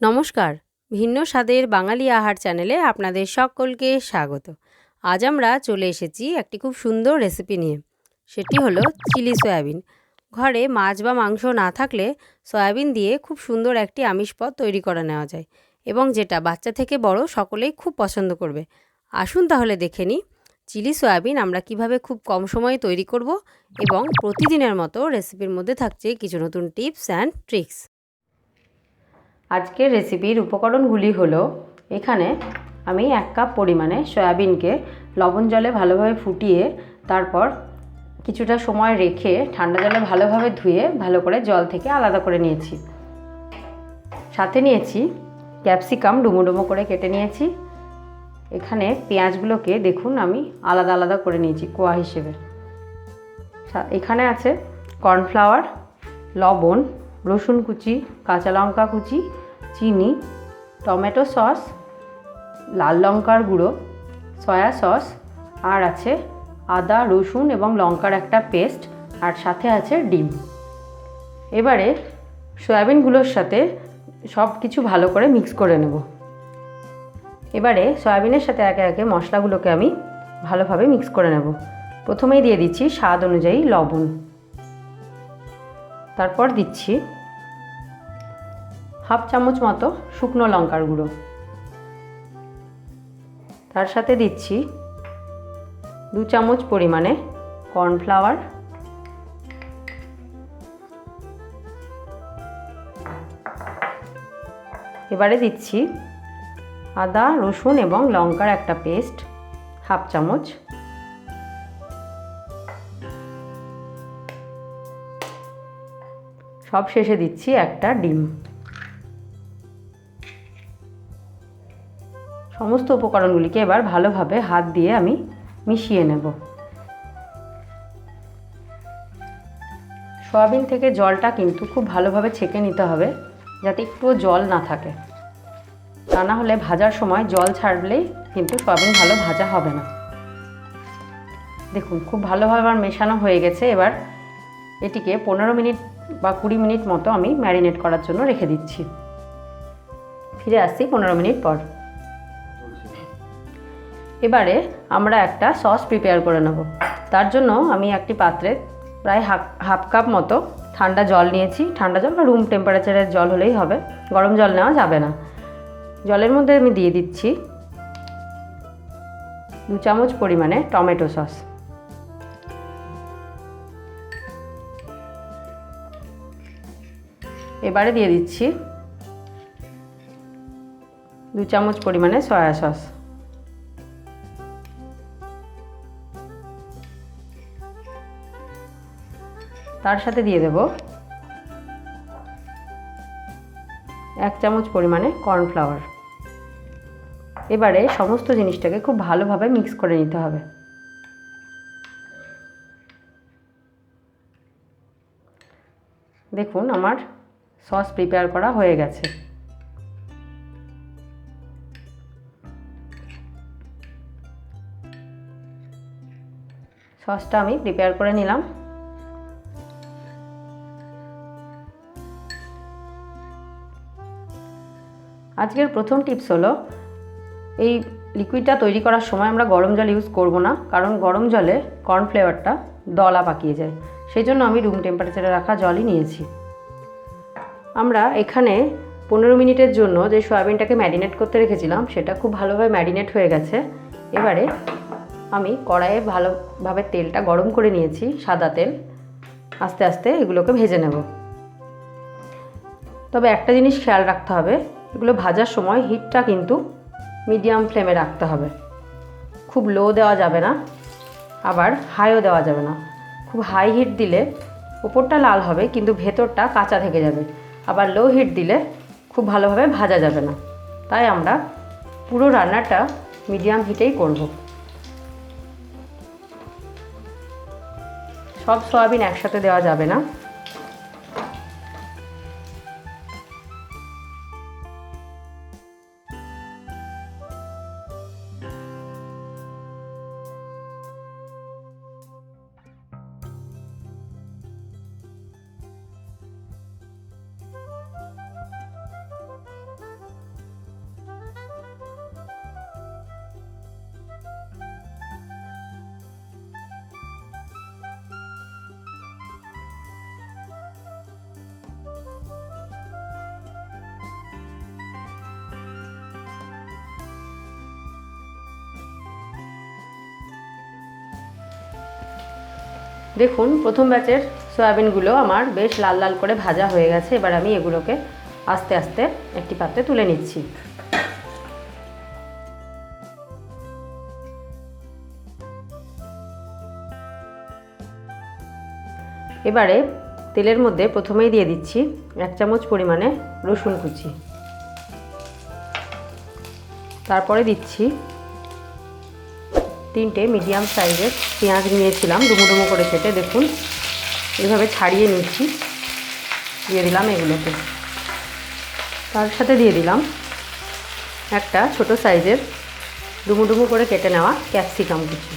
নমস্কার। ভিন্ন স্বাদের বাঙালি আহার চ্যানেলে আপনাদের সকলকে স্বাগত। আজ আমরা চলে এসেছি একটি খুব সুন্দর রেসিপি নিয়ে। সেটি হলো চিলি সয়াবিন। ঘরে মাছ বা মাংস না থাকলে সয়াবিন দিয়ে খুব সুন্দর একটি আমিষ পদ তৈরি করে নেওয়া যায় এবং যেটা বাচ্চা থেকে বড় সকলেই খুব পছন্দ করবে। আসুন তাহলে দেখে নিই চিলি সয়াবিন আমরা কীভাবে খুব কম সময়ে তৈরি করব এবং প্রতিদিনের মতো রেসিপির মধ্যে থাকছে কিছু নতুন টিপস অ্যান্ড ট্রিক্স আজকের রেসিপির উপকরণগুলি হলো, এখানে আমি এক কাপ পরিমাণে সয়াবিনকে লবণ জলে ভালোভাবে ফুটিয়ে, তারপর কিছুটা সময় রেখে ঠান্ডা জলে ভালোভাবে ধুয়ে ভালো করে জল থেকে আলাদা করে নিয়েছি। সাথে নিয়েছি ক্যাপসিকাম ডুমো ডুমো করে কেটে নিয়েছি। এখানে পেঁয়াজগুলোকে দেখুন আমি আলাদা আলাদা করে নিয়েছি, কোয়া হিসেবে। এখানে আছে কর্নফ্লাওয়ার লবণ, রসুন কুচি, কাঁচা লঙ্কা কুচি চিনি, টমেটো সস, লাল লঙ্কার গুঁড়ো, সয়া সস, আর আছে আদা, রসুন এবং লঙ্কার একটা পেস্ট, আর সাথে আছে ডিম। এবারে সয়াবিনগুলোর সাথে সব কিছু ভালো করে মিক্স করে নেব। এবারে সয়াবিনের সাথে একে একে মশলাগুলোকে আমি ভালোভাবে মিক্স করে নেব। প্রথমেই দিয়ে দিচ্ছি স্বাদ অনুযায়ী লবণ। তারপর দিচ্ছি হাফ চামচ মতো শুকনো লঙ্কার গুঁড়ো। তার সাথে দিচ্ছি দু চামচ পরিমাণে কর্নফ্লাওয়ার। এবারে দিচ্ছি আদা, রসুন এবং লঙ্কার একটা পেস্ট, হাফ চামচ। সব শেষে দিচ্ছি একটা ডিম। সমস্ত উপকরণগুলিকে এবার ভালোভাবে হাত দিয়ে আমি মিশিয়ে নেব। সয়াবিন থেকে জলটা কিন্তু খুব ভালোভাবে ছেঁকে নিতে হবে, যাতে একটুও জল না থাকে। তা না হলে ভাজার সময় জল ছাড়লেই কিন্তু সয়াবিন ভালো ভাজা হবে না। দেখুন, খুব ভালোভাবে আমার মেশানো হয়ে গেছে। এবার এটিকে পনেরো মিনিট বা কুড়ি মিনিট মতো আমি ম্যারিনেট করার জন্য রেখে দিচ্ছি। ফিরে আসছি পনেরো মিনিট পর। এবারে আমরা একটা সস প্রিপেয়ার করে নেব। তার জন্য আমি একটি পাত্রে প্রায় হাফ হাফ কাপ মতো ঠান্ডা জল নিয়েছি। ঠান্ডা জল বা রুম টেম্পারেচারের জল হলেই হবে। গরম জল নেওয়া যাবে না। জলের মধ্যে আমি দিয়ে দিচ্ছি দু চামচ পরিমাণে টমেটো সস। এবারে দিয়ে দিচ্ছি দু চামচ পরিমাণে সয়া সস। তার সাথে দিয়ে দেব এক চামচ পরিমাণে কর্নফ্লাওয়ার। এবারে সমস্ত জিনিসটাকে খুব ভালোভাবে মিক্স করে নিতে হবে। দেখুন, আমার সস প্রিপেয়ার করা হয়ে গেছে। সসটা আমি প্রিপেয়ার করে নিলাম। আজকের প্রথম টিপস হলো, এই লিকুইডটা তৈরি করার সময় আমরা গরম জল ইউজ করব না, কারণ গরম জলে কর্নফ্লেভারটা দলা পাকিয়ে যায়। সেই জন্য আমি রুম টেম্পারেচারে রাখা জলই নিয়েছি। আমরা এখানে পনেরো মিনিটের জন্য যে সয়াবিনটাকে ম্যারিনেট করতে রেখেছিলাম, সেটা খুব ভালোভাবে ম্যারিনেট হয়ে গেছে। এবারে আমি কড়াইয়ে ভালোভাবে তেলটা গরম করে নিয়েছি, সাদা তেল। আস্তে আস্তে এগুলোকে ভেজে নেব। তবে একটা জিনিস খেয়াল রাখতে হবে এগুলো ভাজার সময় হিটটা কিন্তু মিডিয়াম ফ্লেমে রাখতে হবে। খুব লো দেওয়া যাবে না, আবার হাইও দেওয়া যাবে না। খুব হাই হিট দিলে ওপরটা লাল হবে, কিন্তু ভেতরটা কাঁচা থেকে যাবে। আবার লো হিট দিলে খুব ভালোভাবে ভাজা যাবে না। তাই আমরা পুরো রান্নাটা মিডিয়াম হিটেই করব। সব সয়াবিন একসাথে দেওয়া যাবে না। দেখুন, প্রথম ব্যাচের সয়াবিনগুলো আমার বেশ লাল লাল করে ভাজা হয়ে গেছে। এবার আমি এগুলোকে আস্তে আস্তে একটি পাত্রে তুলে নিচ্ছি। এবারে তেলের মধ্যে প্রথমেই দিয়ে দিচ্ছি এক চামচ পরিমাণে রসুন কুচি। তারপরে দিচ্ছি তিনটে মিডিয়াম সাইজের পেঁয়াজ নিয়েছিলাম ডুমো ডুমো করে কেটে, দেখুন। এইভাবে ছাড়িয়ে নিচ্ছি। দিয়ে দিলাম এগুলোকে। তার সাথে দিয়ে দিলাম একটা ছোট সাইজের ডুমো ডুমো করে কেটে নেওয়া ক্যাপসিকাম কুচি।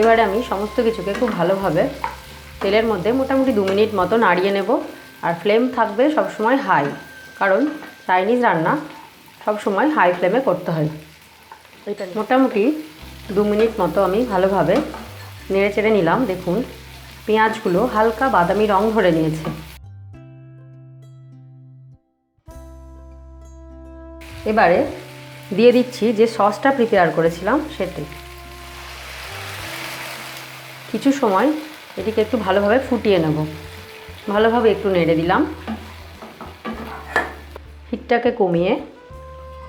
এবারে আমি সমস্ত কিছুকে খুব ভালোভাবে তেলের মধ্যে মোটামুটি দু মিনিট মতো নাড়িয়ে নেব। আর ফ্লেম থাকবে সবসময় হাই, কারণ চাইনিজ রান্না সবসময় হাই ফ্লেমে করতে হয়। এটা মোটামুটি দু মিনিট মতো আমি ভালোভাবে নেড়ে চেড়ে নিলাম দেখুন। পেঁয়াজগুলো হালকা বাদামি রং ধরে নিয়েছে। এবারে দিয়ে দিচ্ছি যে সসটা প্রিপেয়ার করেছিলাম সেটি। কিছু সময় এটিকে একটু ভালোভাবে ফুটিয়ে নেব। ভালোভাবে একটু নেড়ে দিলাম। হিটটাকে কমিয়ে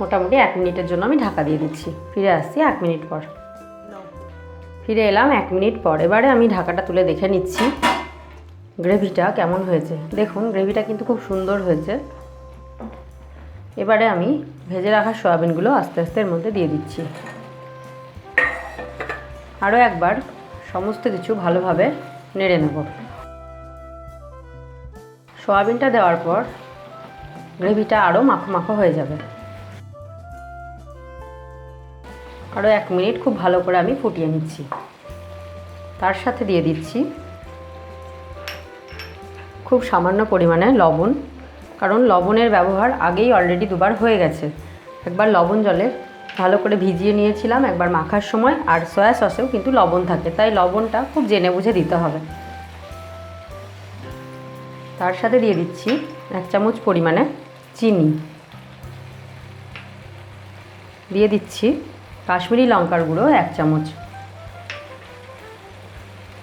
মোটামুটি এক মিনিটের জন্য আমি ঢাকা দিয়ে দিচ্ছি। ফিরে আসছি এক মিনিট পর। ফিরে এলাম এক মিনিট পর। এবারে আমি ঢাকাটা তুলে দেখে নিচ্ছি। গ্রেভিটা কেমন হয়েছে? দেখুন, গ্রেভিটা কিন্তু খুব সুন্দর হয়েছে। এবারে আমি ভেজে রাখা সয়াবিনগুলো আস্তে আস্তে এর মধ্যে দিয়ে দিচ্ছি। আরও একবার সমস্ত কিছু ভালোভাবে নেড়ে নেব। সয়াবিনটা দেওয়ার পর গ্রেভিটা আরও মাখো মাখো হয়ে যাবে। আরও এক মিনিট খুব ভালো করে আমি ফুটিয়ে নিচ্ছি। তার সাথে দিয়ে দিচ্ছি খুব সামান্য পরিমাণে লবণ, কারণ লবণের ব্যবহার আগেই অলরেডি দুবার হয়ে গেছে। একবার লবণ জলে ভালো করে ভিজিয়ে নিয়েছিলাম, একবার মাখার সময়, আর সয়া সসেও কিন্তু লবণ থাকে, তাই লবণটা খুব জেনে বুঝে দিতে হবে। তার সাথে দিয়ে দিচ্ছি এক চামচ পরিমাণে চিনি। দিয়ে দিচ্ছি কাশ্মীরি লঙ্কার গুঁড়ো এক চামচ।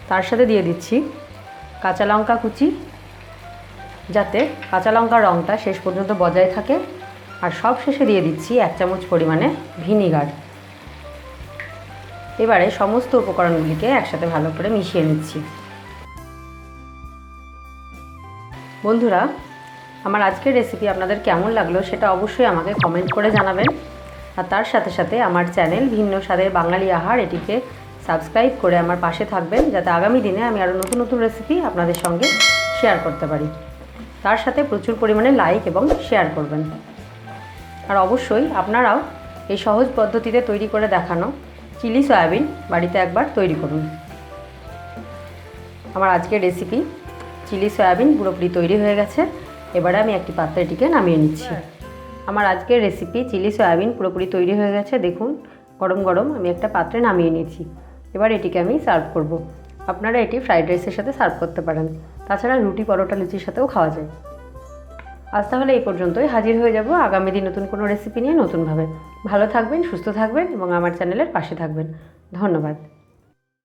তার সাথে দিয়ে দিচ্ছি কাঁচা লঙ্কা কুচি, যাতে কাঁচা লঙ্কার রঙটা শেষ পর্যন্ত বজায় থাকে। আর সব শেষে দিয়ে দিচ্ছি এক চামচ পরিমাণে ভিনিগার। এবারে সমস্ত উপকরণগুলিকে একসাথে ভালো করে মিশিয়ে নিচ্ছি। বন্ধুরা, আমার আজকের রেসিপি আপনাদের কেমন লাগল সেটা অবশ্যই আমাকে কমেন্ট করে জানাবেন। আর তার সাথে সাথে আমার চ্যানেল ভিন্ন স্বাদের বাঙালি আহার, এটিকে সাবস্ক্রাইব করে আমার পাশে থাকবেন, যাতে আগামী দিনে আমি আরও নতুন নতুন রেসিপি আপনাদের সঙ্গে শেয়ার করতে পারি। তার সাথে প্রচুর পরিমাণে লাইক এবং শেয়ার করবেন। আর অবশ্যই আপনারাও এই সহজ পদ্ধতিতে তৈরি করে দেখানো চিলি সয়াবিন বাড়িতে একবার তৈরি করুন। আমার আজকের রেসিপি চিলি সয়াবিন পুরোপুরি তৈরি হয়ে গেছে। এবারে আমি একটি পাত্রে এটিকে নামিয়ে নিচ্ছি। আমার আজকের রেসিপি চিলি সয়াবিন পুরোপুরি তৈরি হয়ে গেছে। দেখুন, গরম গরম আমি একটা পাত্রে নামিয়ে নিয়েছি। এবার এটিকে আমি সার্ভ করব। আপনারা এটি ফ্রাইড রাইসের সাথে সার্ভ করতে পারেন। তাছাড়া রুটি পরোটা লুচির সাথেও খাওয়া যায়। আজ তাহলে এই পর্যন্তই। হাজির হয়ে যাব আগামী দিন নতুন কোনো রেসিপি নিয়ে নতুনভাবে। ভালো থাকবেন, সুস্থ থাকবেন এবং আমার চ্যানেলের পাশে থাকবেন। ধন্যবাদ।